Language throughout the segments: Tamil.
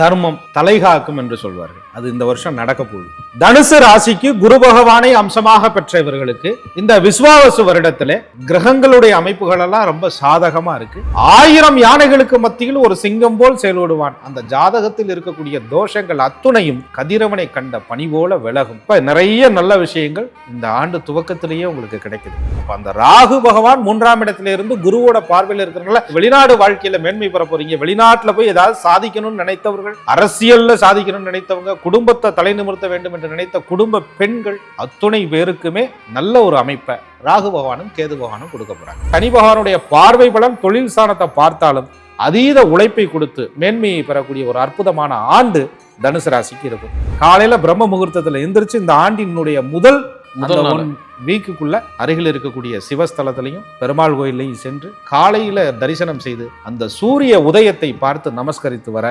தர்மம் தலைகாக்கும் என்று சொல்வார்கள். அது இந்த வருஷம் நடக்க போகுது தனுசு ராசிக்கு குரு பகவானை அம்சமாக பெற்ற இவர்களுக்கு இந்த விஸ்வாவசு வருடத்துல கிரகங்களுடைய அமைப்புகள் எல்லாம் ரொம்ப சாதகமா இருக்கு. ஆயிரம் யானைகளுக்கு மத்தியில் ஒரு சிங்கம் போல் செயல்படுவான். அந்த ஜாதகத்தில் இருக்கக்கூடிய தோஷங்கள் அத்துணையும் கதிரவனை கண்ட பணி போல விலகும். இப்ப நிறைய நல்ல விஷயங்கள் இந்த ஆண்டு துவக்கத்திலேயே உங்களுக்கு கிடைக்குது. அப்ப அந்த ராகு பகவான் மூன்றாம் இடத்துல இருந்து குருவோட பார்வையில் இருக்கிறவங்கள வெளிநாடு வாழ்க்கையில மேன்மை பெற போறீங்க. வெளிநாட்டுல போய் ஏதாவது சாதிக்கணும்னு நினைத்தவர்கள் அரசியல்ல சாதிக்கணும்னு நினைத்தவங்க குடும்பத்தை தலை நிமிர்த்த வேண்டும் என்று நினைத்த குடும்ப பெண்கள் அத்துணை பேருக்குமே நல்ல ஒரு அமைப்பை ராகு பகவானும் கேது பகவானும் கொடுக்க போறாங்க சனி பகவானுடைய பார்வை பலம் தொழில் ஸ்தானத்தை பார்த்தாலும் அதீத உழைப்பை கொடுத்து மேன்மையை பெறக்கூடிய ஒரு அற்புதமான ஆண்டு தனுசு ராசிக்கு இருக்கும் காலையில பிரம்ம முகூர்த்தத்துல எந்திரிச்சு இந்த ஆண்டினுடைய முதல் முதல். வீக்குக்குள்ள அருகில் இருக்கக்கூடிய சிவஸ்தலத்திலையும் பெருமாள் கோயிலையும் சென்று காலையில தரிசனம் செய்து அந்த சூரிய உதயத்தை பார்த்து நமஸ்கரித்து வர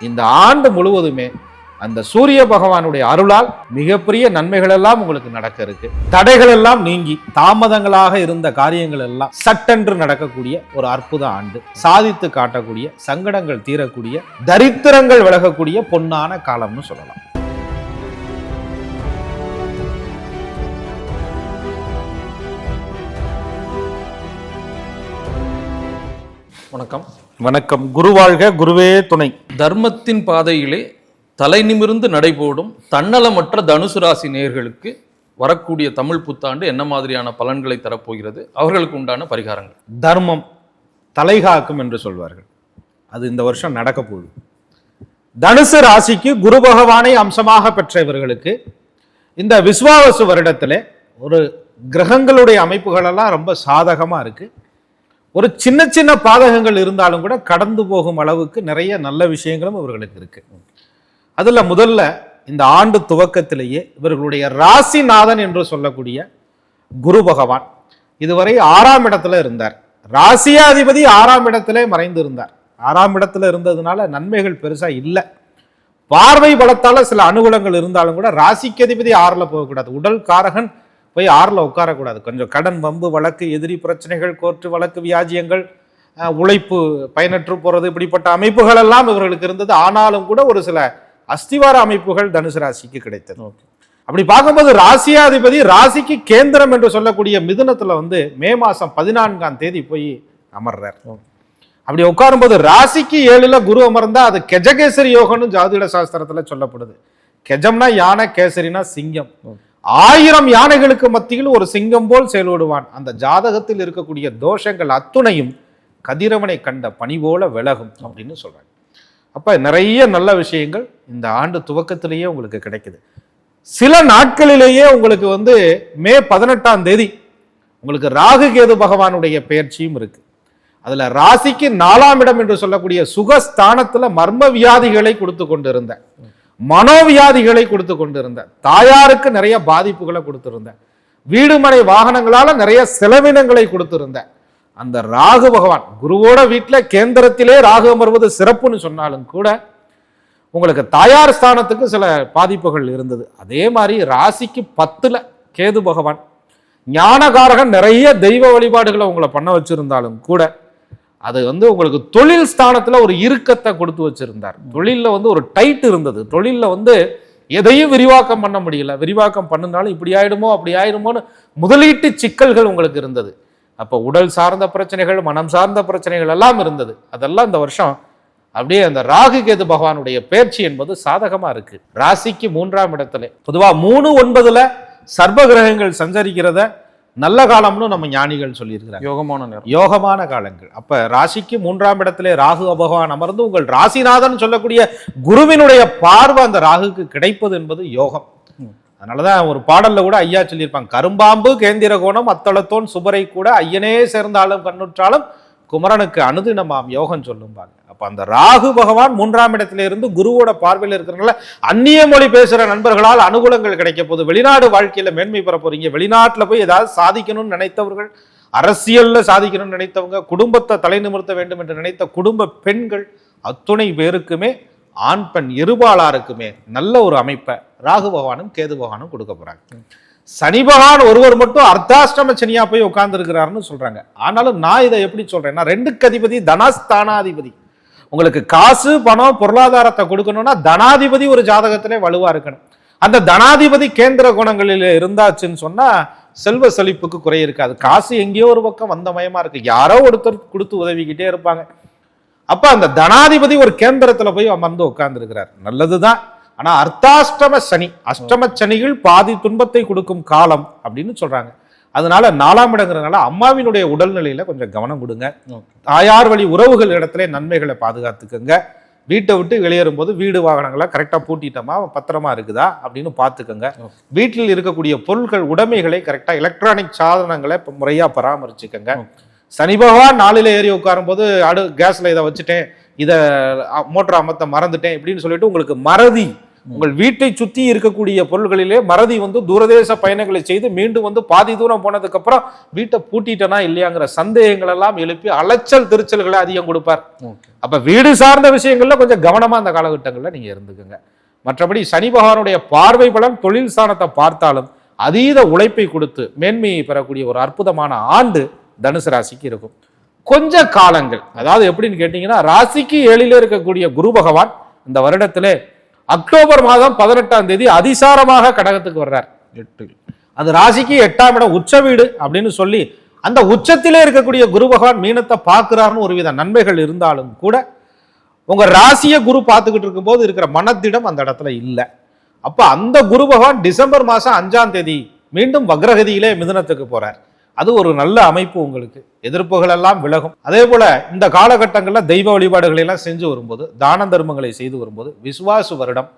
இந்த ஆண்டு முழுவதுமே அந்த சூரிய பகவானுடைய அருளால் மிகப்பெரிய நன்மைகள் எல்லாம் உங்களுக்கு நடக்க இருக்கு. தடைகள் எல்லாம் நீங்கி தாமதங்களாக இருந்த காரியங்கள் எல்லாம் சட்டென்று நடக்கக்கூடிய ஒரு அற்புத ஆண்டு. சாதித்து காட்டக்கூடிய சங்கடங்கள் தீரக்கூடிய தரித்திரங்கள் விலகக்கூடிய பொன்னான காலம்னு சொல்லலாம். வணக்கம். வணக்கம். குருவாழ்க குருவே துணை. தர்மத்தின் பாதையிலே தலை நிமிர்ந்து நடைபோடும் தன்னலமற்ற தனுசு ராசி நேயர்களுக்கு வரக்கூடிய தமிழ் புத்தாண்டு என்ன மாதிரியான பலன்களை தரப்போகிறது? அவர்களுக்கு உண்டான பரிகாரங்கள். தர்மம் தலைகாக்கும் என்று சொல்வார்கள். அது இந்த வருஷம் நடக்க போகுது தனுசு ராசிக்கு குரு பகவானை அம்சமாக பெற்ற இவர்களுக்கு இந்த விஸ்வாவசு வருடத்திலே ஒரு கிரகங்களுடைய அமைப்புகள் எல்லாம் ரொம்ப சாதகமா இருக்கு. ஒரு சின்ன சின்ன பாதகங்கள் இருந்தாலும் கூட கடந்து போகும் அளவுக்கு நிறைய நல்ல விஷயங்களும் இவர்களுக்கு இருக்கு. அதில் முதல்ல இந்த ஆண்டு துவக்கத்திலேயே இவர்களுடைய ராசிநாதன் என்று சொல்லக்கூடிய குரு பகவான் இதுவரை ஆறாம் இடத்துல இருந்தார். ராசியாதிபதி ஆறாம் இடத்திலே மறைந்து இருந்தார். ஆறாம் இடத்துல இருந்ததுனால நன்மைகள் பெருசா இல்லை. பார்வை பலத்தால சில அனுகூலங்கள் இருந்தாலும் கூட ராசிக்கு அதிபதி ஆறில் போகக்கூடாது. உடல் காரகன் போய் ஆறுல உட்காரக்கூடாது. கொஞ்சம் கடன் வம்பு வழக்கு எதிரி பிரச்சனைகள் கோர்ட்டு வழக்கு வியாஜியங்கள் உழைப்பு பயனற்று போறது இப்படிப்பட்ட அமைப்புகள் எல்லாம் இவர்களுக்கு இருந்தது. ஆனாலும் கூட ஒரு சில அஸ்திவார அமைப்புகள் தனுசு ராசிக்கு கிடைத்தது. அப்படி பார்க்கும்போது ராசியாதிபதி ராசிக்கு கேந்திரம் என்று சொல்லக்கூடிய மிதுனத்துல வந்து மே மாசம் பதினான்காம் தேதி போய் அமர்றார். அப்படி உட்காரும்போது ராசிக்கு ஏழுல குரு அமர்ந்தா அது கெஜகேசரி யோகம்னு ஜாதிட சாஸ்திரத்துல சொல்லப்படுது. கெஜம்னா யானை கேசரினா சிங்கம். ஆயிரம் யானைகளுக்கு மத்தியில் ஒரு சிங்கம் போல் செயல்படுவான். அந்த ஜாதகத்தில் இருக்கக்கூடிய தோஷங்கள் அத்துணையும் கதிரவனை கண்ட பணி போல விலகும் அப்படின்னு சொல்றாங்க. அப்ப நிறைய நல்ல விஷயங்கள் இந்த ஆண்டு துவக்கத்திலேயே உங்களுக்கு கிடைக்குது. சில நாட்களிலேயே உங்களுக்கு வந்து மே பதினெட்டாம் தேதி உங்களுக்கு ராகு கேது பகவானுடைய பெயர்ச்சியும் இருக்கு. அதுல ராசிக்கு நாலாம் இடம் என்று சொல்லக்கூடிய சுகஸ்தானத்துல மர்ம வியாதிகளை கொடுத்து கொண்டிருந்த மனோவியாதிகளை கொடுத்து கொண்டிருந்தேன். தாயாருக்கு நிறைய பாதிப்புகளை கொடுத்துருந்தேன். வீடுமனை வாகனங்களால நிறைய செலவினங்களை கொடுத்துருந்தேன். அந்த ராகு பகவான் குருவோட வீட்டில் கேந்திரத்திலே ராகு அமர்வது சிறப்புன்னு சொன்னாலும் கூட உங்களுக்கு தாயார் ஸ்தானத்துக்கு சில பாதிப்புகள் இருந்தது. அதே மாதிரி ராசிக்கு பத்தில் கேது பகவான் ஞானகாரகன் நிறைய தெய்வ வழிபாடுகளை உங்களை பண்ண வச்சுருந்தாலும் கூட அது வந்து உங்களுக்கு தொழில் ஸ்தானத்தில் ஒரு இறுக்கத்தை கொடுத்து வச்சிருந்தார். தொழிலில் வந்து ஒரு டைட் இருந்தது. தொழிலில் வந்து எதையும் விரிவாக்கம் பண்ண முடியல. விரிவாக்கம் பண்ணினாலும் இப்படி ஆயிடுமோ அப்படி ஆயிடுமோன்னு முதலீட்டு சிக்கல்கள் உங்களுக்கு இருந்தது. அப்போ உடல் சார்ந்த பிரச்சனைகள் மனம் சார்ந்த பிரச்சனைகள் எல்லாம் இருந்தது. அதெல்லாம் இந்த வருஷம் அப்படியே அந்த ராகு கேது பகவானுடைய பேர்ச்சி என்பது சாதகமாக இருக்குது ராசிக்கு மூன்றாம் இடத்துல. பொதுவாக மூணு ஒன்பதில் சர்வ கிரகங்கள் சஞ்சரிக்கிறத நல்ல காலம்னு நம்ம ஞானிகள் சொல்லியிருக்கிறாங்க. யோகமான நேரம். யோகமான காலங்கள். அப்ப ராசிக்கு மூன்றாம் இடத்திலே ராகு பகவான் அமர்ந்து உங்கள் ராசிநாதன் சொல்லக்கூடிய குருவினுடைய பார்வை அந்த ராகுக்கு கிடைப்பது என்பது யோகம். அதனாலதான் ஒரு பாடல்ல கூட ஐயா சொல்லியிருப்பாங்க கரும்பாம்பு கேந்திர கோணம் அத்தளத்தோன் சுபரை கூட ஐயனே சேர்ந்தாலும் கண்ணுற்றாலும் குமரனுக்கு அனுதினமாம் யோகம் சொல்லும்பாங்க. அப்போ அந்த ராகு பகவான் மூன்றாம் இடத்துல இருந்து குருவோட பார்வையில் இருக்கிறனால அந்நிய மொழி பேசுகிற நண்பர்களால் அனுகூலங்கள் கிடைக்க போது வெளிநாடு வாழ்க்கையில் மேன்மை பெற போறீங்க. வெளிநாட்டில் போய் ஏதாவது சாதிக்கணும்னு நினைத்தவர்கள் அரசியலில் சாதிக்கணும்னு நினைத்தவங்க குடும்பத்தை தலை நிமிர்த்த வேண்டும் என்று நினைத்த குடும்ப பெண்கள் அத்துணை பேருக்குமே ஆண் பெண் இருபாலாருக்குமே நல்ல ஒரு அமைப்பை ராகு பகவானும் கேது பகவானும் கொடுக்க போகிறாங்க சனி பகவான் ஒருவர் மட்டும் அர்த்தாஷ்டம சனியா போய் உட்கார்ந்துருக்கிறாருன்னு சொல்றாங்க. ஆனாலும் நான் இதை எப்படி சொல்றேன்னா ரெண்டுக்கு அதிபதி தனஸ்தானாதிபதி. உங்களுக்கு காசு பணம் பொருளாதாரத்தை கொடுக்கணும்னா தனாதிபதி ஒரு ஜாதகத்திலே வலுவா இருக்கணும். அந்த தனாதிபதி கேந்திர குணங்களில் இருந்தாச்சுன்னு சொன்னா செல்வ செழிப்புக்கு குறை இருக்காது. காசு எங்கேயோ ஒரு பக்கம் வந்தமயமா இருக்கு. யாரோ ஒருத்தர் கொடுத்து உதவிக்கிட்டே இருப்பாங்க. அப்ப அந்த தனாதிபதி ஒரு கேந்திரத்துல போய் அமர்ந்து உட்கார்ந்து இருக்கிறார் நல்லதுதான். ஆனா அர்த்தாஷ்டம சனி அஷ்டம சனிகள் பாதி துன்பத்தை கொடுக்கும் காலம் அப்படின்னு சொல்றாங்க. அதனால நாலாம் இடங்கிறதுனால அம்மாவினுடைய உடல்நிலையில கொஞ்சம் கவனம் கொடுங்க. தாயார் வழி உறவுகள் இடத்துல நன்மைகளை பாதுகாத்துக்கங்க. வீட்டை விட்டு வெளியேறும்போது வீடு வாகனங்களை கரெக்டாக பூட்டிட்டோமா பத்திரமா இருக்குதா அப்படின்னு பார்த்துக்கோங்க. வீட்டில் இருக்கக்கூடிய பொருட்கள் உடைமைகளை கரெக்டாக எலக்ட்ரானிக் சாதனங்களை முறையாக பராமரிச்சுக்கோங்க. சனி பகவான் நாளில் ஏறி உட்காரும்போது அடு கேஸ்ல இதை வச்சுட்டேன் இதை மோட்டர் அமர்த்த மறந்துட்டேன் இப்படின்னு சொல்லிட்டு உங்களுக்கு மறதி உங்கள் வீட்டை சுற்றி இருக்கக்கூடிய பொருள்களிலே மறதி வந்து தூரதேச பயணங்களை செய்து மீண்டும் வந்து பாதி தூரம் போனதுக்கு அப்புறம் வீட்டை பூட்டிட்டனா இல்லையாங்கிற சந்தேகங்கள் எல்லாம் எழுப்பி அலைச்சல் திருச்சல்களை அதிகம் கொடுப்பார். அப்ப வீடு சார்ந்த விஷயங்கள்ல கொஞ்சம் கவனமா அந்த காலகட்டங்கள்ல நீங்க இருந்துக்குங்க. மற்றபடி சனி பகவானுடைய பார்வை பலன் தொழில் ஸ்தானத்தை பார்த்தாலும் அதீத உழைப்பை கொடுத்து மேன்மையை பெறக்கூடிய ஒரு அற்புதமான ஆண்டு தனுசு ராசிக்கு இருக்கும். கொஞ்ச காலங்கள் அதாவது எப்படின்னு கேட்டீங்கன்னா ராசிக்கு ஏழிலே இருக்கக்கூடிய குரு பகவான் இந்த வருடத்திலே அக்டோபர் மாதம் பதினெட்டாம் தேதி அதிசாரமாக கடகத்துக்கு வர்றார். எட்டு. அது ராசிக்கு எட்டாம் இடம் உச்ச வீடு அப்படின்னு சொல்லி அந்த உச்சத்திலே இருக்கக்கூடிய குரு பகவான் மீனத்தை பார்க்கிறாருன்னு ஒரு வித நன்மைகள் இருந்தாலும் கூட உங்க ராசியை குரு பார்த்துக்கிட்டு இருக்கும்போது இருக்கிற மனத்திடம் அந்த இடத்துல இல்லை. அப்போ அந்த குரு பகவான் டிசம்பர் மாதம் அஞ்சாம் தேதி மீண்டும் வக்ரகதியிலே மிதுனத்துக்கு போறார். அது ஒரு நல்ல அமைப்பு உங்களுக்கு. எதிர்ப்புகள் எல்லாம் விலகும். அதே போல இந்த காலகட்டங்களில் தெய்வ வழிபாடுகளை எல்லாம் செஞ்சு வரும்போது தான தர்மங்களை செய்து வரும்போது விசுவாசு வருடம்.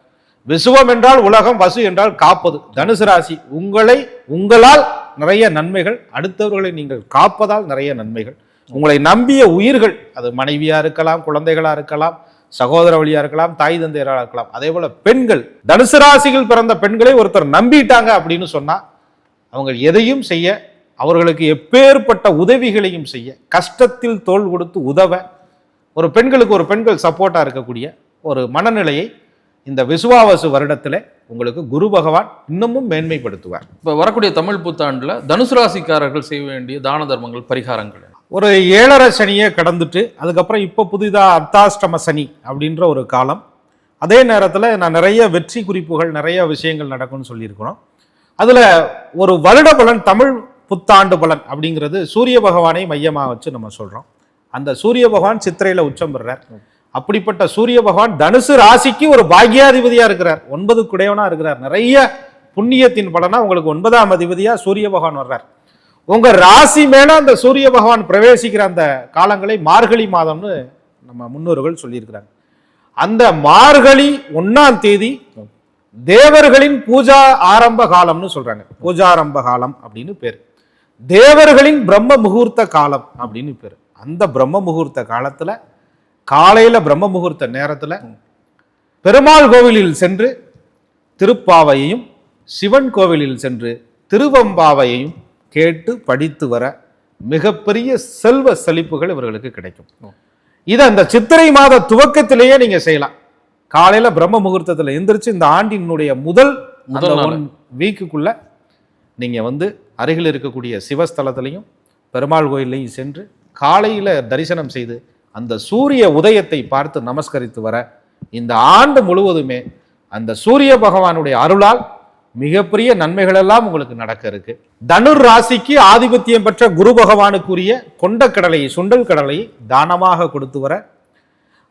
விசுவம் என்றால் உலகம் வசு என்றால் காப்பது. தனுசு ராசி உங்களை உங்களால் நிறைய நன்மைகள் அடுத்தவர்களை நீங்கள் காப்பதால் நிறைய நன்மைகள். உங்களை நம்பிய உயிர்கள் அது மனைவியா இருக்கலாம் குழந்தைகளா இருக்கலாம் சகோதர வழியா இருக்கலாம் தாய் தந்தையரா இருக்கலாம். அதே போல பெண்கள் தனுசு ராசிகள் பிறந்த பெண்களை ஒருத்தர் நம்பிட்டாங்க அப்படின்னு சொன்னா அவங்க எதையும் செய்ய அவர்களுக்கு எப்பேற்பட்ட உதவிகளையும் செய்ய கஷ்டத்தில் தோள் கொடுத்து உதவ ஒரு பெண்களுக்கு ஒரு பெண்கள் சப்போர்ட்டா இருக்கக்கூடிய ஒரு மனநிலையை இந்த விசுவாவசு வருடத்துல உங்களுக்கு குரு பகவான் இன்னமும் மேன்மைப்படுத்துவார். இப்போ வரக்கூடிய தமிழ் புத்தாண்டுல தனுசு ராசிக்காரர்கள் செய்ய வேண்டிய தான தர்மங்கள் பரிகாரங்கள்? ஒரு ஏழரை சனியை கடந்துட்டு அதுக்கப்புறம் இப்போ புதிதா அர்த்தாஷ்டம சனி அப்படின்ற ஒரு காலம். அதே நேரத்தில் நான் நிறைய வெற்றி குறிப்புகள் நிறைய விஷயங்கள் நடக்கும்னு சொல்லியிருக்கிறோம். அதில் ஒரு வருட பலன் தமிழ் புத்தாண்டு பலன் அப்படிங்கிறது சூரிய பகவானை மையமாக வச்சு நம்ம சொல்கிறோம் அந்த சூரிய பகவான் சித்திரையில் உச்சம் பெறுறார். அப்படிப்பட்ட சூரிய பகவான் தனுசு ராசிக்கு ஒரு பாக்யாதிபதியாக இருக்கிறார். ஒன்பது குடையவனாக இருக்கிறார். நிறைய புண்ணியத்தின் பலனா உங்களுக்கு ஒன்பதாம் அதிபதியாக சூரிய பகவான் வர்றார். உங்கள் ராசி மேலே அந்த சூரிய பகவான் பிரவேசிக்கிற அந்த காலங்களை மார்கழி மாதம்னு நம்ம முன்னோர்கள் சொல்லியிருக்கிறாங்க. அந்த மார்கழி ஒன்னாம் தேதி தேவர்களின் பூஜா ஆரம்ப காலம்னு சொல்றாங்க. பூஜாரம்ப காலம் அப்படின்னு பேர். தேவர்களின் பிரம்ம முகூர்த்த காலம் அப்படின்னு பேர். அந்த பிரம்ம முகூர்த்த காலத்துல காலையில பிரம்ம முகூர்த்த நேரத்துல பெருமாள் கோவிலில் சென்று திருப்பாவையையும் சிவன் கோவிலில் சென்று திருவம்பாவையையும் கேட்டு படித்து வர மிகப்பெரிய செல்வ செழிப்புகள் இவர்களுக்கு கிடைக்கும். இதை அந்த சித்திரை மாத துவக்கத்திலேயே நீங்க செய்யலாம். காலையில பிரம்ம முகூர்த்தத்துல எந்திரிச்சு இந்த ஆண்டினுடைய முதல் வீக்குக்குள்ள நீங்கள் வந்து அருகில் இருக்கக்கூடிய சிவஸ்தலத்திலையும் பெருமாள் கோயிலையும் சென்று காலையில் தரிசனம் செய்து அந்த சூரிய உதயத்தை பார்த்து நமஸ்கரித்து வர இந்த ஆண்டு முழுவதுமே அந்த சூரிய பகவானுடைய அருளால் மிகப்பெரிய நன்மைகள் எல்லாம் உங்களுக்கு நடக்க இருக்கு. தனுர் ராசிக்கு ஆதிபத்தியம் பெற்ற குரு பகவானுக்குரிய கொண்ட கடலையை சுண்டல் கடலையை தானமாக கொடுத்து வர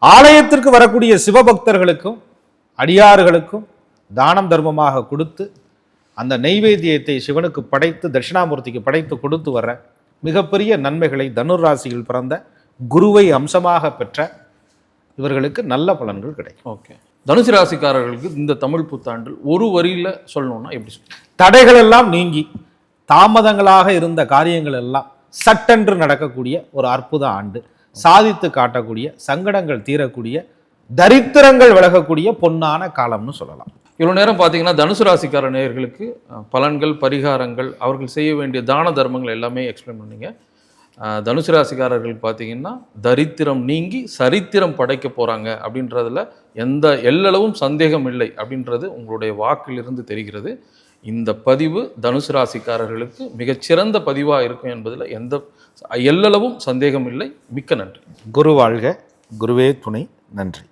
ஆலயத்திற்கு வரக்கூடிய சிவபக்தர்களுக்கும் அடியார்களுக்கும் தானம் தர்மமாக கொடுத்து அந்த நெய்வேத்தியத்தை சிவனுக்கு படைத்து தட்சிணாமூர்த்திக்கு படைத்து கொடுத்து வர மிகப்பெரிய நன்மைகளை தனுர் ராசியில் பிறந்த குருவை அம்சமாக பெற்ற இவர்களுக்கு நல்ல பலன்கள் கிடைக்கும். ஓகே. தனுசு ராசிக்காரர்களுக்கு இந்த தமிழ் புத்தாண்டில் ஒரு வரியில சொல்லணும்னா எப்படி சொல்லுங்க தடைகள் எல்லாம் நீங்கி தாமதங்களாக இருந்த காரியங்கள் எல்லாம் சட்டென்று நடக்கக்கூடிய ஒரு அற்புத ஆண்டு. சாதித்து காட்டக்கூடிய சங்கடங்கள் தீரக்கூடிய தரித்திரங்கள் விலகக்கூடிய பொன்னான காலம்னு சொல்லலாம். இவ்வளோ நேரம் பார்த்தீங்கன்னா தனுசு ராசிக்கார நேயர்களுக்கு பலன்கள் பரிகாரங்கள் அவர்கள் செய்ய வேண்டிய தான தர்மங்கள் எல்லாமே எக்ஸ்பிளைன் பண்ணீங்க. தனுசு ராசிக்காரர்கள் பார்த்தீங்கன்னா தரித்திரம் நீங்கி சரித்திரம் படைக்க போகிறாங்க அப்படின்றதுல எந்த எல்லளவும் சந்தேகம் இல்லை அப்படின்றது உங்களுடைய வாக்கிலிருந்து தெரிகிறது. இந்த பதிவு தனுசு ராசிக்காரர்களுக்கு மிகச்சிறந்த பதிவாக இருக்கும் என்பதில் எந்த எல்லளவும் சந்தேகம் இல்லை. மிக்க நன்றி. குரு வாழ்க. குருவே துணை. நன்றி.